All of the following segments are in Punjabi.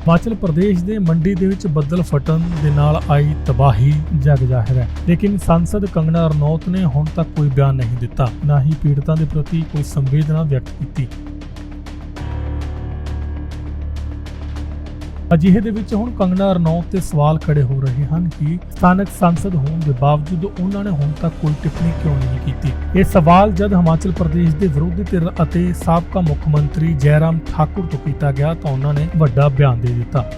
ਹਿਮਾਚਲ ਪ੍ਰਦੇਸ਼ ਦੇ ਮੰਡੀ ਦੇ ਵਿੱਚ ਬੱਦਲ ਫਟਣ ਦੇ ਨਾਲ ਆਈ ਤਬਾਹੀ, ਜਗ ਜ਼ਾਹਿਰ ਹੈ। ਲੇਕਿਨ ਸੰਸਦ ਕੰਗਣਾ ਰਣੌਤ ਨੇ ਹੁਣ ਤੱਕ ਕੋਈ ਬਿਆਨ ਨਹੀਂ ਦਿੱਤਾ, ਨਾ ਹੀ ਪੀੜਤਾਂ ਦੇ ਪ੍ਰਤੀ ਕੋਈ ਸੰਵੇਦਨਾ ਵਿਅਕਤ ਕੀਤੀ। ਅਜਿਹੇ ਦੇ ਵਿੱਚ ਹੁਣ ਕੰਗਨਾ ਰਣੌਤ ਤੇ ਸਵਾਲ ਖੜੇ ਹੋ ਰਹੇ ਹਨ ਕਿ ਸਥਾਨਕ ਸੰਸਦ ਹੋਣ ਦੇ ਬਾਵਜੂਦ ਉਹਨਾਂ ਨੇ ਹੁਣ ਤੱਕ ਕੋਈ ਟਿੱਪਣੀ ਕਿਉਂ ਨਹੀਂ ਕੀਤੀ? ਇਹ ਸਵਾਲ ਜਦ ਹਿਮਾਚਲ ਪ੍ਰਦੇਸ਼ ਦੇ ਵਿਰੋਧੀ ਧਿਰ ਅਤੇ ਸਾਬਕਾ ਮੁੱਖ ਮੰਤਰੀ ਜੈਰਾਮ ਠਾਕੁਰ ਤੋਂ ਕੀਤਾ ਗਿਆ ਤਾਂ ਉਹਨਾਂ ਨੇ ਵੱਡਾ ਬਿਆਨ ਦੇ ਦਿੱਤਾ।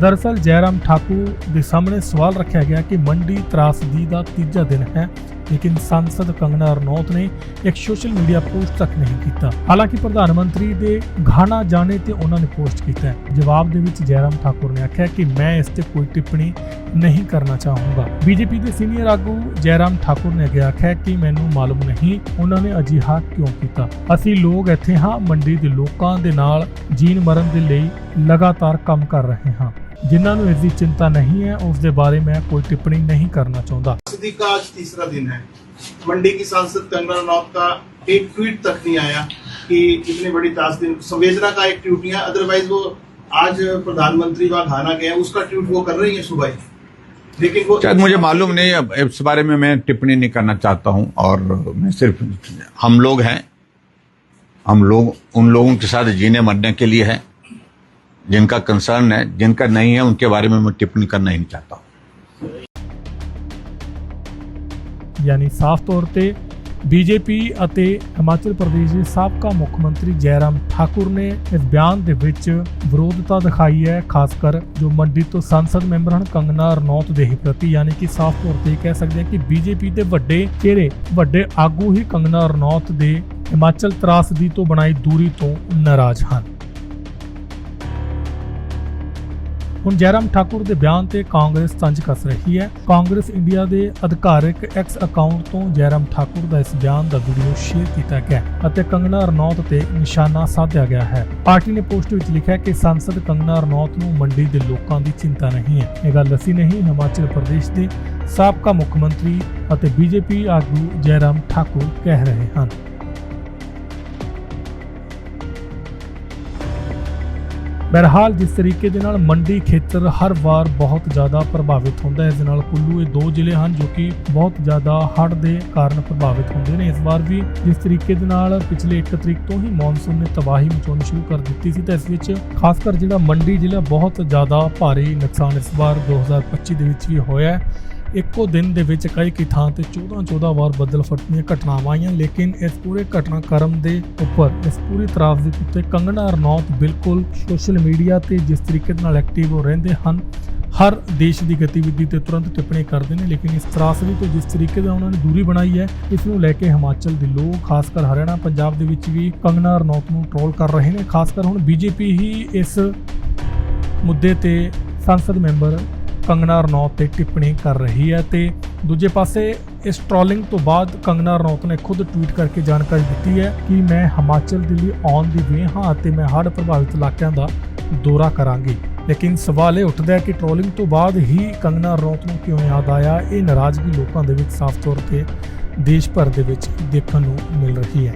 ਦਰਅਸਲ ਜੈਰਾਮ ਠਾਕੁਰ ਦੇ ਸਾਹਮਣੇ ਸਵਾਲ ਰੱਖਿਆ ਗਿਆ ਕਿ ਮੰਡੀ ਤਰਾਸਦੀ ਦਾ ਤੀਜਾ ਦਿਨ ਹੈ। ਲੇਕਿਨ ਸੰਸਦ ਕੰਗਨਾ ਰਣੌਤ ਨੇ ਇੱਕ ਸੋਸ਼ਲ ਮੀਡੀਆ ਪੋਸਟ ਤੱਕ ਨਹੀਂ ਕੀਤਾ। ਹਾਲਾਂਕਿ ਪ੍ਰਧਾਨ ਮੰਤਰੀ ਦੇ ਘਾਣਾ ਜਾਣੇ ਤੇ ਉਹਨਾਂ ਨੇ ਪੋਸਟ ਕੀਤਾ ਜਵਾਬ ਦੇ ਵਿੱਚ ਜੈਰਾਮ ਠਾਕੁਰ ਨੇ ਆਖਿਆ ਕਿ ਮੈਂ ਇਸ ਤੇ ਕੋਈ ਟਿੱਪਣੀ ਨਹੀਂ ਕਰਨਾ ਚਾਹੂੰਗਾ। ਬੀਜੇਪੀ ਦੇ ਸੀਨੀਅਰ ਆਗੂ ਜੈਰਾਮ ਠਾਕੁਰ ਨੇ ਅੱਗੇ ਆਖਿਆ ਕਿ ਮੈਨੂੰ ਮਾਲੂਮ ਨਹੀਂ ਉਹਨਾਂ ਨੇ ਅਜਿਹਾ ਕਿਉਂ ਕੀਤਾ। ਅਸੀਂ ਲੋਕ ਇੱਥੇ ਹਾਂ, ਮੰਡੀ ਦੇ ਲੋਕਾਂ ਦੇ ਨਾਲ ਜੀਣ ਮਰਨ ਦੇ ਲਈ ਲਗਾਤਾਰ ਕੰਮ ਕਰ ਰਹੇ ਹਾਂ। ਜਿਨ੍ਹਾਂ ਨੂੰ ਇਸ ਦੀ ਚਿੰਤਾ ਨਹੀਂ ਹੈ ਉਸ ਦੇ ਬਾਰੇ ਮੈਂ ਕੋਈ ਟਿੱਪਣੀ ਨਹੀਂ ਕਰਨਾ ਚਾਹੁੰਦਾ सदी का आज तीसरा दिन है मंडी की सांसद कंगना रनौत का एक ट्वीट तक नहीं आया कि इतनी बड़ी ताज दिन संवेदना का एक ट्वीट नहीं आया अदरवाइज वो आज प्रधानमंत्री वहाँ घाना गए हैं उसका ट्वीट वो कर रही है सुबह ही लेकिन वो शायद मुझे मालूम नहीं अब इस बारे में मैं टिप्पणी नहीं करना चाहता हूं और मैं सिर्फ हम लोग हैं हम लोग उन लोगों के साथ जीने मरने के लिए है जिनका कंसर्न है जिनका नहीं है उनके बारे में मैं टिप्पणी करना ही नहीं चाहता हूं ਯਾਨੀ ਸਾਫ਼ ਤੌਰ ਤੇ ਬੀਜੇਪੀ ਅਤੇ ਹਿਮਾਚਲ ਪ੍ਰਦੇਸ਼ ਦੇ ਸਾਬਕਾ ਮੁੱਖ ਮੰਤਰੀ ਜੈਰਾਮ ਠਾਕੁਰ ਨੇ ਇਸ ਬਿਆਨ ਦੇ ਵਿੱਚ ਵਿਰੋਧਤਾ ਦਿਖਾਈ ਹੈ ਖਾਸ ਕਰ ਜੋ ਮੰਡੀ ਤੋਂ ਸੰਸਦ ਮੈਂਬਰ ਹਨ ਕੰਗਨਾ ਰਣੌਤ ਦੇ ਹੀ ਪ੍ਰਤੀ ਯਾਨੀ ਕਿ ਸਾਫ਼ ਤੌਰ ਤੇ ਇਹ ਕਹਿ ਸਕਦੇ ਹਾਂ ਕਿ ਬੀਜੇਪੀ ਦੇ ਵੱਡੇ ਚਿਹਰੇ ਵੱਡੇ ਆਗੂ ਹੀ ਕੰਗਨਾ ਰਣੌਤ ਦੇ ਹਿਮਾਚਲ ਤਰਾਸਦੀ ਤੋਂ ਬਣਾਈ ਦੂਰੀ ਤੋਂ ਨਾਰਾਜ਼ ਹਨ ਹੁਣ ਜੈਰਾਮ ਠਾਕੁਰ ਦੇ ਬਿਆਨ ਤੇ ਕਾਂਗਰਸ ਤੰਜ ਕੱਸ ਰਹੀ ਹੈ। ਕਾਂਗਰਸ ਇੰਡੀਆ ਦੇ ਅਧਿਕਾਰਿਕ ਐਕਸ ਅਕਾਊਂਟ ਤੋਂ ਜੈਰਾਮ ਠਾਕੁਰ ਦਾ ਇਸ ਬਿਆਨ ਦਾ ਵੀਡੀਓ ਸ਼ੇਅਰ ਕੀਤਾ ਗਿਆ ਅਤੇ ਕੰਗਨਾ ਰਣੌਤ ਤੇ ਨਿਸ਼ਾਨਾ ਸਾਧਿਆ ਗਿਆ ਹੈ। ਪਾਰਟੀ ਨੇ ਪੋਸਟ ਵਿੱਚ ਲਿਖਿਆ ਕਿ ਸੰਸਦ ਕੰਗਨਾ ਰਣੌਤ ਨੂੰ ਮੰਡੀ ਦੇ ਲੋਕਾਂ ਦੀ ਚਿੰਤਾ ਨਹੀਂ ਹੈ। ਇਹ ਗੱਲ ਅਸੀਂ ਨਹੀਂ, ਹਿਮਾਚਲ ਪ੍ਰਦੇਸ਼ ਦੇ ਸਾਬਕਾ ਮੁੱਖ ਮੰਤਰੀ ਅਤੇ ਬੀਜੇਪੀ ਆਗੂ ਜੈਰਾਮ ਠਾਕੁਰ ਕਹਿ ਰਹੇ ਹਨ। ਬਹਰਹਾਲ ਜਿਸ ਤਰੀਕੇ ਦੇ ਨਾਲ ਮੰਡੀ ਖੇਤਰ ਹਰ ਵਾਰ ਬਹੁਤ ਜ਼ਿਆਦਾ ਪ੍ਰਭਾਵਿਤ ਹੁੰਦਾ ਹੈ, ਇਸ ਦੇ ਨਾਲ ਕੁੱਲੂ ਇਹ ਦੋ ਜ਼ਿਲ੍ਹੇ ਹਨ ਜੋ ਕਿ ਬਹੁਤ ਜ਼ਿਆਦਾ ਹੜ੍ਹ ਦੇ ਕਾਰਨ ਪ੍ਰਭਾਵਿਤ ਹੁੰਦੇ ਨੇ। ਇਸ ਵਾਰ ਵੀ ਜਿਸ ਤਰੀਕੇ ਦੇ ਨਾਲ ਪਿਛਲੇ 1 ਤਰੀਕ ਤੋਂ ਹੀ ਮੌਨਸੂਨ ਨੇ ਤਬਾਹੀ ਮਚਾਉਣੀ ਸ਼ੁਰੂ ਕਰ ਦਿੱਤੀ ਸੀ, ਤਾਂ ਇਸ ਵਿੱਚ ਖਾਸ ਕਰ ਜਿਹੜਾ ਮੰਡੀ ਜ਼ਿਲ੍ਹਾ ਬਹੁਤ ਜ਼ਿਆਦਾ ਭਾਰੀ ਨੁਕਸਾਨ ਇਸ ਵਾਰ 2025 ਦੇ ਵਿੱਚ ਵੀ ਹੋਇਆ ਹੈ। ਇੱਕੋ ਦਿਨ ਦੇ ਵਿੱਚ ਕਈ ਕਈ ਥਾਂ ਤੇ 14 14 ਵਾਰ ਬੱਦਲ ਫਟਣੀਆਂ ਘਟਨਾਵਾਂ ਆਈਆਂ, ਲੇਕਿਨ ਇਸ ਪੂਰੇ ਘਟਨਾਕ੍ਰਮ ਦੇ ਉੱਪਰ, ਇਸ ਪੂਰੀ ਤਰਾਸਦੀ ਉੱਤੇ ਕੰਗਣਾ ਰਣੌਤ ਬਿਲਕੁਲ ਸੋਸ਼ਲ ਮੀਡੀਆ ਤੇ ਜਿਸ ਤਰੀਕੇ ਦੇ ਨਾਲ ਐਕਟਿਵ ਹੋ ਰਹਿੰਦੇ ਹਨ, ਹਰ ਦੇਸ਼ ਦੀ ਗਤੀਵਿਧੀ ਤੇ ਤੁਰੰਤ ਟਿੱਪਣੀ ਕਰਦੇ ਨੇ, ਲੇਕਿਨ ਇਸ ਤਰਾਸਦੀ ਤੋਂ ਜਿਸ ਤਰੀਕੇ ਦਾ ਉਹਨਾਂ ਨੇ ਦੂਰੀ ਬਣਾਈ ਹੈ, ਇਸ ਨੂੰ ਲੈ ਕੇ ਹਿਮਾਚਲ ਦੇ ਲੋਕ, ਖਾਸ ਕਰ ਹਰਿਆਣਾ, ਪੰਜਾਬ ਦੇ ਵਿੱਚ ਵੀ ਕੰਗਨਾ ਰਣੌਤ ਨੂੰ ਟ੍ਰੋਲ ਕਰ ਰਹੇ ਨੇ, ਖਾਸ ਕਰ ਹੁਣ ਬੀਜੇਪੀ ਹੀ ਇਸ ਮੁੱਦੇ ਤੇ ਸੰਸਦ ਮੈਂਬਰ ਕੰਗਨਾ ਰਣੌਤ ਤੇ ਟਿੱਪਣੀ ਕਰ ਰਹੀ ਹੈ ਤੇ ਦੂਜੇ ਪਾਸੇ ਇਸ ਟ੍ਰੋਲਿੰਗ ਤੋਂ ਬਾਅਦ ਕੰਗਨਾ ਰਣੌਤ ਨੇ ਖੁਦ ਟਵੀਟ ਕਰਕੇ ਜਾਣਕਾਰੀ ਦਿੱਤੀ ਹੈ ਕਿ ਮੈਂ ਹਿਮਾਚਲ ਦੇ ਲਈ ਆਉਣ ਦੀ ਵੇ ਹਾਂ ਅਤੇ ਮੈਂ ਹੜ੍ਹ ਪ੍ਰਭਾਵਿਤ ਇਲਾਕਿਆਂ ਦਾ ਦੌਰਾ ਕਰਾਂਗੀ। ਲੇਕਿਨ ਸਵਾਲ ਇਹ ਉੱਠਦਾ ਹੈ ਕਿ ਟ੍ਰੋਲਿੰਗ ਤੋਂ ਬਾਅਦ ਹੀ ਕੰਗਨਾ ਰਣੌਤ ਨੂੰ ਕਿਉਂ ਯਾਦ ਆਇਆ? ਇਹ ਨਾਰਾਜ਼ਗੀ ਲੋਕਾਂ ਦੇ ਵਿੱਚ ਸਾਫ਼ ਤੌਰ ਤੇ ਦੇਸ਼ ਭਰ ਦੇ ਵਿੱਚ ਦੇਖਣ ਨੂੰ ਮਿਲ ਰਹੀ ਹੈ।